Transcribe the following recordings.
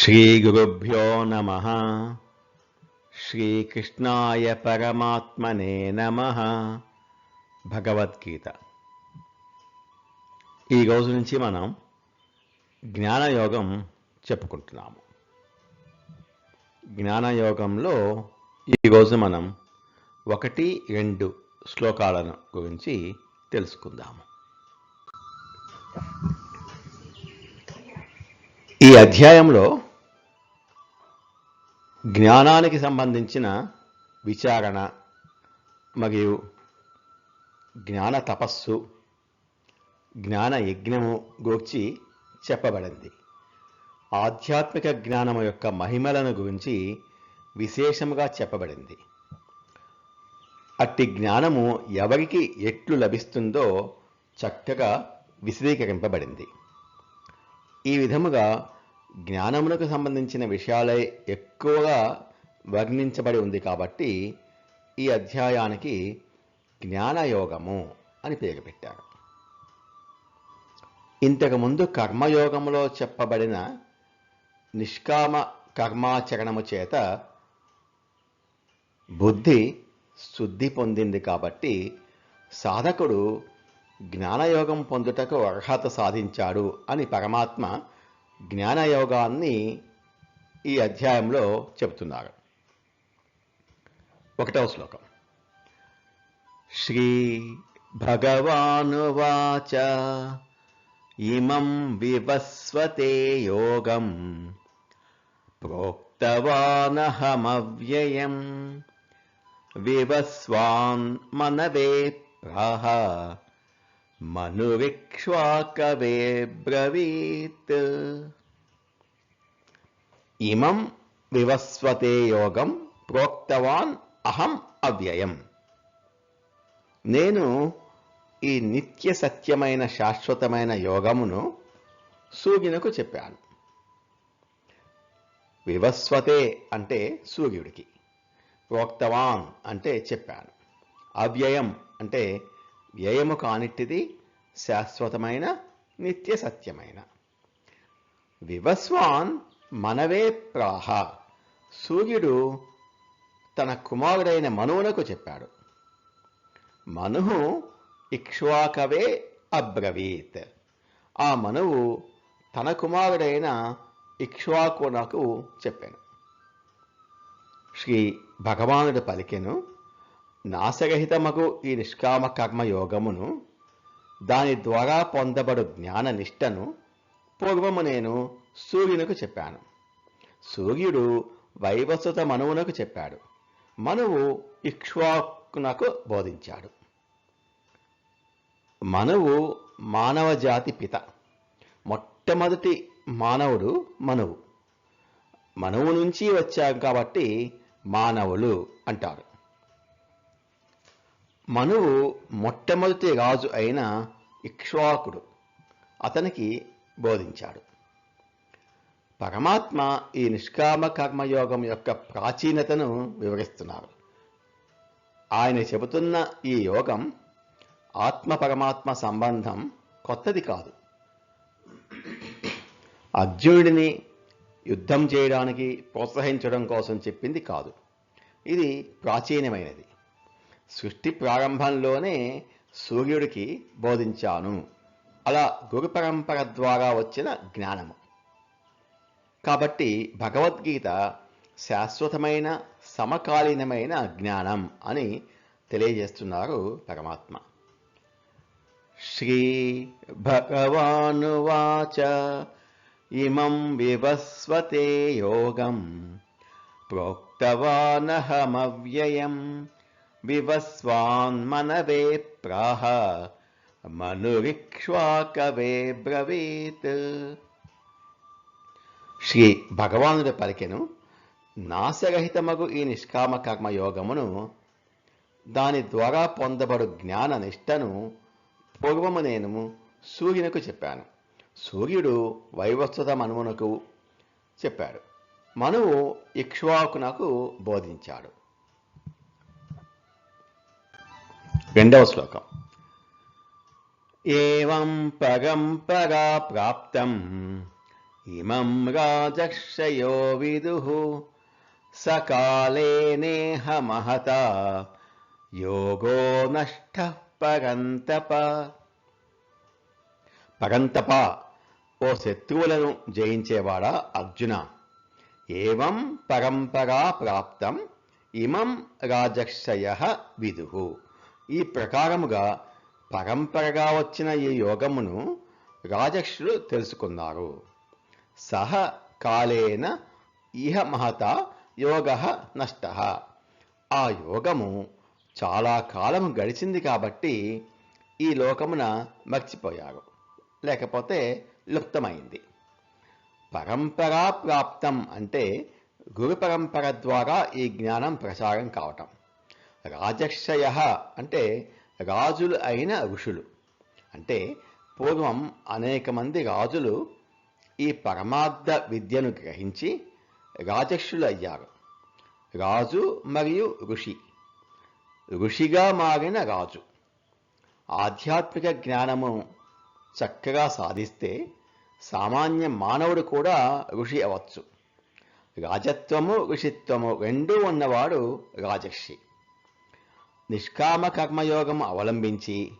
శ్రీగురుభ్యో నమ శ్రీకృష్ణాయ పరమాత్మనే నమ భగవద్గీత ఈ రోజు నుంచి మనం జ్ఞానయోగం చెప్పుకుంటున్నాము. జ్ఞానయోగంలో ఈరోజు మనం ఒకటి రెండు శ్లోకాలను గురించి తెలుసుకుందాము. ఈ అధ్యాయంలో జ్ఞానానికి సంబంధించిన విచారణ మరియు జ్ఞాన తపస్సు జ్ఞాన యజ్ఞము గూర్చి చెప్పబడింది. ఆధ్యాత్మిక జ్ఞానము యొక్క మహిమలను గురించి విశేషముగా చెప్పబడింది. అట్టి జ్ఞానము ఎవరికి ఎట్లు లభిస్తుందో చక్కగా విశదీకరింపబడింది. ఈ విధముగా జ్ఞానమునకు సంబంధించిన విషయాలే ఎక్కువగా వర్ణించబడి ఉంది కాబట్టి ఈ అధ్యాయానికి జ్ఞానయోగము అని పేరు పెట్టారు. ఇంతకుముందు కర్మయోగములో చెప్పబడిన నిష్కామ కర్మాచరణము చేత బుద్ధి శుద్ధి పొందింది కాబట్టి సాధకుడు జ్ఞానయోగం పొందుటకు అర్హత సాధించాడు అని పరమాత్మ జ్ఞానయోగాన్ని ఈ అధ్యాయంలో చెబుతున్నారు. ఒకటవ శ్లోకం. శ్రీ భగవానువాచ ఇమం వివస్వతే యోగం ప్రోక్తవానహమవ్యయం వివస్వాన్ మనవే ప్రాహ మనువిక్ష్వాకవే బ్రవీత్ ఇమం వివస్వతే యోగం ప్రోక్తవాన్ అహం అవ్యయం. నేను ఈ నిత్య సత్యమైన శాశ్వతమైన యోగమును సూర్యునకు చెప్పాను. వివస్వతే అంటే సూర్యుడికి ప్రోక్తవాన్ అంటే చెప్పాను. అవ్యయం అంటే వ్యయము కానిట్టిది శాశ్వతమైన నిత్య సత్యమైన. వివస్వాన్ మనవే ప్రాహ. సూర్యుడు తన కుమారుడైన మనువునకు చెప్పాడు. మనుహు ఇక్ష్వాకవే అబ్రవీత్. ఆ మనువు తన కుమారుడైన ఇక్ష్వాకునకు చెప్పాను. శ్రీ భగవానుడు పలికెను నాశరహితమగు ఈ నిష్కామ కర్మయోగమును దాని ద్వారా పొందబడు జ్ఞాన నిష్టను పూర్వము నేను సూర్యునకు చెప్పాను. సూర్యుడు వైవస్వత మనువునకు చెప్పాడు. మనువు ఇక్ష్వాకునకు బోధించాడు. మనువు మానవ జాతి పిత. మొట్టమొదటి మానవుడు మనువు. మనువు నుంచి వచ్చాం కాబట్టి మానవులు అంటారు. మనువు మొట్టమొదటి రాజు అయిన ఇక్ష్వాకుడు అతనికి బోధించాడు. పరమాత్మ ఈ నిష్కామ కర్మయోగం యొక్క ప్రాచీనతను వివరిస్తున్నారు. ఆయన చెబుతున్న ఈ యోగం ఆత్మ పరమాత్మ సంబంధం కొత్తది కాదు. అర్జునుడిని యుద్ధం చేయడానికి ప్రోత్సహించడం కోసం చెప్పింది కాదు. ఇది ప్రాచీనమైనది. సృష్టి ప్రారంభంలోనే సూర్యుడికి బోధించాను. అలా గురు పరంపర ద్వారా వచ్చిన జ్ఞానము. కాబట్టి భగవద్గీత శాశ్వతమైన సమకాలీనమైన జ్ఞానం అని తెలియజేస్తున్నారు పరమాత్మ. శ్రీ భగవానువాచ ఇమం వివస్వతే యోగం ప్రోక్తవానహమవ్యయం వివస్వాన్ మనవే ప్రాహ మనురిక్ష్వాకవే బ్రవీత్. శ్రీ భగవానుడు పలికెను నాశరహితమగు ఈ నిష్కామ కర్మ యోగమును దాని ద్వారా పొందబడు జ్ఞాన నిష్టను పూర్వము నేను సూర్యునకు చెప్పాను. సూర్యుడు వైవస్వత మనువునకు చెప్పాడు. మనువు ఇక్ష్వాకునకు బోధించాడు. రెండవ శ్లోకం. ఏం పరంపరా ప్రాప్తం ఇమం రాజక్షయో విదుః సకాలేనేహ మహత యోగో నష్ట పరంతప. పరంతప ఓ శత్రువులను జయించేవాడా అర్జున? ఏవం పరంపరా ప్రాప్తం ఇమం రాజక్షయ విదుః. ఈ ప్రకారముగా పరంపరగా వచ్చిన ఈ యోగమును రాజక్షులు తెలుసుకున్నారు. సహ కాలేన ఇహ మహత యోగ నష్ట. ఆ యోగము చాలా కాలం గడిచింది కాబట్టి ఈ లోకమున మర్చిపోయారు లేకపోతే లుప్తమైంది. పరంపరా ప్రాప్తం అంటే గురు పరంపర ద్వారా ఈ జ్ఞానం ప్రసారం కావటం. రాజక్షయ అంటే రాజులు అయిన ఋషులు. అంటే పూర్వం అనేక మంది రాజులు ఈ పరమార్థ విద్యను గ్రహించి రాజక్షులు అయ్యారు రాజు మరియు ఋషి. ఋషిగా మారిన రాజు. ఆధ్యాత్మిక జ్ఞానము చక్కగా సాధిస్తే సామాన్య మానవుడు కూడా ఋషి అవచ్చు రాజత్వము ఋషిత్వము రెండూ ఉన్నవాడు రాజర్షి. నిష్కామ కర్మయోగం అవలంబించి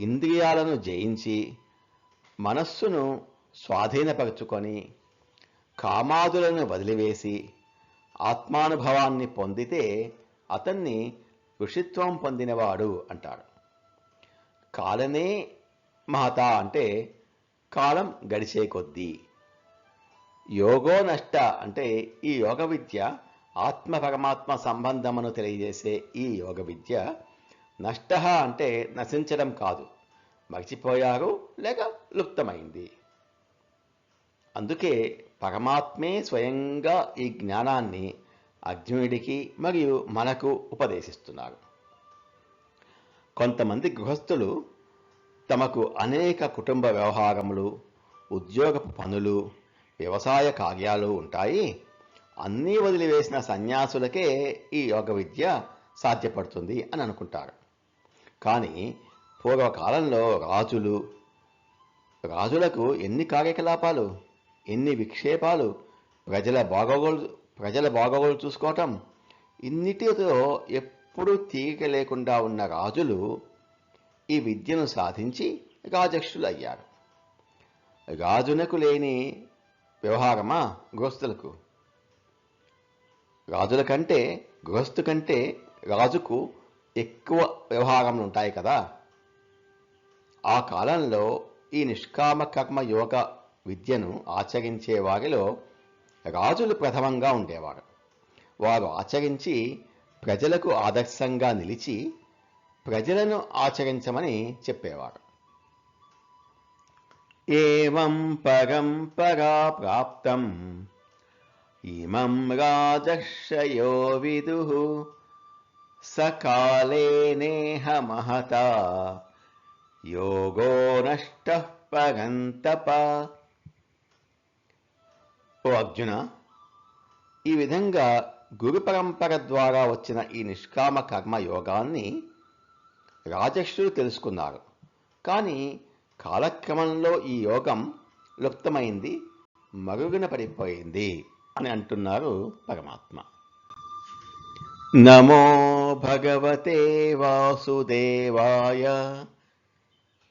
ఇంద్రియాలను జయించి మనస్సును స్వాధీనపరుచుకొని కామాదులను వదిలివేసి ఆత్మానుభవాన్ని పొందితే అతన్ని ఋషిత్వం పొందినవాడు అంటాడు. కాలనే మహత అంటే కాలం గడిచే కొద్దీ. యోగో నష్ట అంటే ఈ యోగ విద్య ఆత్మ పరమాత్మ సంబంధమును తెలియజేసే ఈ యోగ విద్య నష్ట అంటే నశించడం కాదు. మర్చిపోయారు లేక లుప్తమైంది. అందుకే పరమాత్మే స్వయంగా ఈ జ్ఞానాన్ని అర్జునుడికి మరియు మనకు ఉపదేశిస్తున్నారు. కొంతమంది గృహస్థులు తమకు అనేక కుటుంబ వ్యవహారములు ఉద్యోగపు పనులు వ్యవసాయ కార్యాలు ఉంటాయి. అన్నీ వదిలివేసిన సన్యాసులకే ఈ యోగ విద్య సాధ్యపడుతుంది అని అనుకుంటారు. కానీ పూర్వకాలంలో రాజులు రాజులకు ఎన్ని కార్యకలాపాలు? ఎన్ని విక్షేపాలు ప్రజల బాగోగులు ప్రజల బాగోగులు చూసుకోవటం. ఇన్నిటితో ఎప్పుడూ తీరిక లేకుండా ఉన్న రాజులు ఈ విద్యను సాధించి రాజక్షులు అయ్యారు రాజునకు లేని వ్యవహారమా గృహస్థులకు? రాజుల కంటే గృహస్థు కంటే రాజుకు ఎక్కువ వ్యవహారములు ఉంటాయి కదా. ఆ కాలంలో ఈ నిష్కామ కర్మ యోగ విద్యను ఆచరించే వారిలో రాజులు ప్రథమంగా ఉండేవారు. వారు ఆచరించి ప్రజలకు ఆదర్శంగా నిలిచి ప్రజలను ఆచరించమని చెప్పేవారు. ఏం పరంపరా ప్రాప్తం? ఇమం రాజక్షయో విదు? సకాలేనేహ మహత యోగో నష్ట పరంతప? ఓ అర్జున ఈ విధంగా గురు పరంపర ద్వారా వచ్చిన ఈ నిష్కామ కర్మ యోగాన్ని రాజక్షులు తెలుసుకున్నారు. కానీ కాలక్రమంలో ఈ యోగం లుప్తమైంది మరుగున పడిపోయింది అని అంటున్నారు పరమాత్మ. నమో భగవతే వాసుదేవాయ.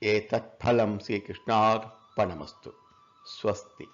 ఏ తత్ఫలం శ్రీకృష్ణార్పణమస్తు. స్వస్తి.